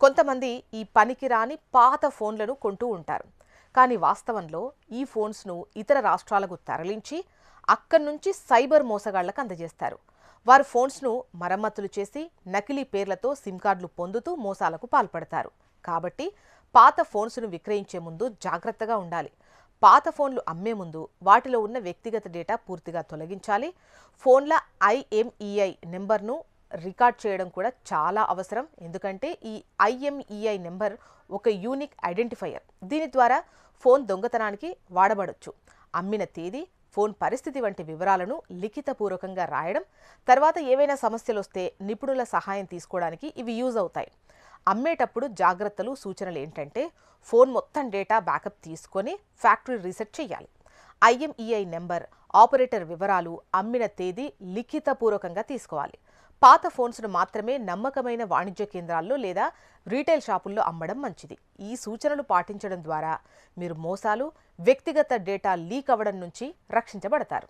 కొంతమంది ఈ పనికిరాని పాత ఫోన్లను కొంటూ ఉంటారు. కానీ వాస్తవంలో ఈ ఫోన్స్ను ఇతర రాష్ట్రాలకు తరలించి అక్కడి నుంచి సైబర్ మోసగాళ్ళకు అందజేస్తారు. వారు ఫోన్స్ను మరమ్మతులు చేసి నకిలీ పేర్లతో సిమ్ కార్డులు పొందుతూ మోసాలకు పాల్పడతారు. కాబట్టి పాత ఫోన్స్ను విక్రయించే ముందు జాగ్రత్తగా ఉండాలి. పాత ఫోన్లు అమ్మే ముందు వాటిలో ఉన్న వ్యక్తిగత డేటా పూర్తిగా తొలగించాలి. ఫోన్ల ఐఎంఈఐ నెంబర్ను రికార్డ్ చేయడం కూడా చాలా అవసరం. ఎందుకంటే ఈ ఐఎంఈఐ నెంబర్ ఒక యూనిక్ ఐడెంటిఫైయర్. దీని ద్వారా ఫోన్ దొంగతనానికి వాడబడవచ్చు అమ్మిన తేదీ ఫోన్ పరిస్థితి వంటి వివరాలను లిఖితపూర్వకంగా రాయడం తర్వాత ఏవైనా సమస్యలు వస్తే నిపుణుల సహాయం తీసుకోవడానికి ఇవి యూజ్ అవుతాయి. అమ్మేటప్పుడు జాగ్రత్తలు సూచనలు ఏంటంటే ఫోన్ మొత్తం డేటా బ్యాకప్ తీసుకొని ఫ్యాక్టరీ రీసెట్ చేయాలి. ఐఎంఈఐ నెంబర్ ఆపరేటర్ వివరాలు అమ్మిన తేదీ లిఖితపూర్వకంగా తీసుకోవాలి. పాత ఫోన్స్ను మాత్రమే నమ్మకమైన వాణిజ్య కేంద్రాల్లో లేదా రీటైల్ షాపుల్లో అమ్మడం మంచిది. ఈ సూచనలు పాటించడం ద్వారా మీరు మోసాలు వ్యక్తిగత డేటా లీక్ అవ్వడం నుంచి రక్షించబడతారు.